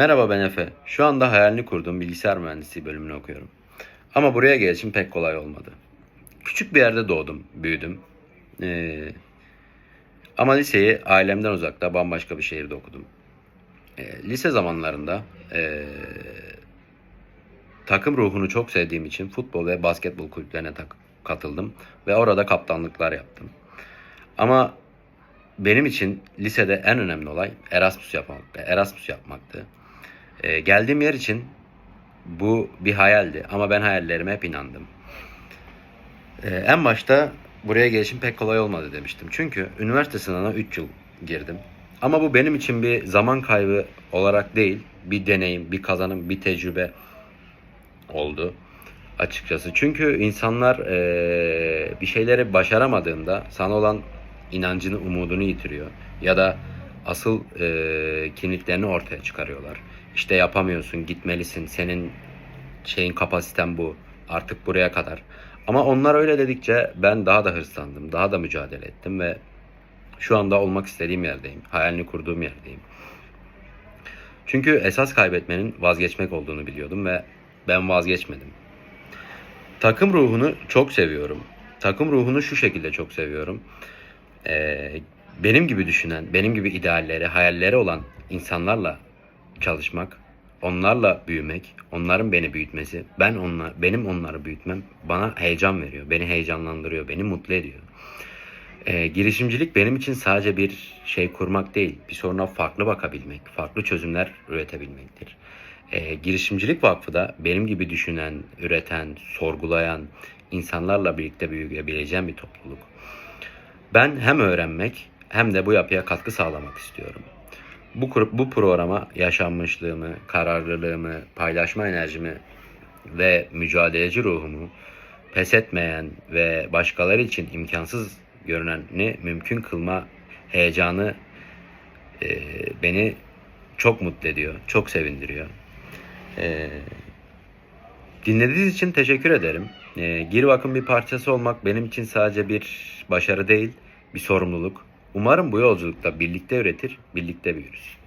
Merhaba ben Efe. Şu anda hayalini kurduğum bilgisayar mühendisliği bölümünü okuyorum. Ama buraya gelişim pek kolay olmadı. Küçük bir yerde doğdum, büyüdüm. Ee, ama liseyi ailemden uzakta bambaşka bir şehirde okudum. Ee, lise zamanlarında ee, takım ruhunu çok sevdiğim için futbol ve basketbol kulüplerine katıldım ve orada kaptanlıklar yaptım. Ama benim için lisede en önemli olay Erasmus yapmaktı. Erasmus yapmaktı. Ee, geldiğim yer için bu bir hayaldi ama ben hayallerime hep inandım. Ee, en başta buraya gelişim pek kolay olmadı demiştim. Çünkü üniversite sınavına 3 yıl girdim. Ama bu benim için bir zaman kaybı olarak değil, bir deneyim, bir kazanım, bir tecrübe oldu açıkçası. Çünkü insanlar eee, bir şeyleri başaramadığında sana olan inancını, umudunu yitiriyor. Ya da asıl eee kimliklerini ortaya çıkarıyorlar. İşte yapamıyorsun, gitmelisin, senin şeyin kapasiten bu, artık buraya kadar. Ama onlar öyle dedikçe ben daha da hırslandım, daha da mücadele ettim ve şu anda olmak istediğim yerdeyim, hayalini kurduğum yerdeyim. Çünkü esas kaybetmenin vazgeçmek olduğunu biliyordum ve ben vazgeçmedim. Takım ruhunu çok seviyorum. Takım ruhunu şu şekilde çok seviyorum. Ee, benim gibi düşünen, benim gibi idealleri, hayalleri olan insanlarla çalışmak, onlarla büyümek, onların beni büyütmesi, ben onlar, benim onları büyütmem bana heyecan veriyor, beni heyecanlandırıyor, beni mutlu ediyor. Ee, girişimcilik benim için sadece bir şey kurmak değil, bir soruna farklı bakabilmek, farklı çözümler üretebilmektir. Ee, girişimcilik vakfı da benim gibi düşünen, üreten, sorgulayan insanlarla birlikte büyüyebileceğim bir topluluk. Ben hem öğrenmek hem de bu yapıya katkı sağlamak istiyorum. Bu, bu programa yaşanmışlığımı, kararlılığımı, paylaşma enerjimi ve mücadeleci ruhumu pes etmeyen ve başkaları için imkansız görüneni mümkün kılma heyecanı e, beni çok mutlu ediyor, çok sevindiriyor. E, dinlediğiniz için teşekkür ederim. E, Girvak'ın bir parçası olmak benim için sadece bir başarı değil, bir sorumluluk. Umarım bu yolculukta birlikte üretir, birlikte büyürüz.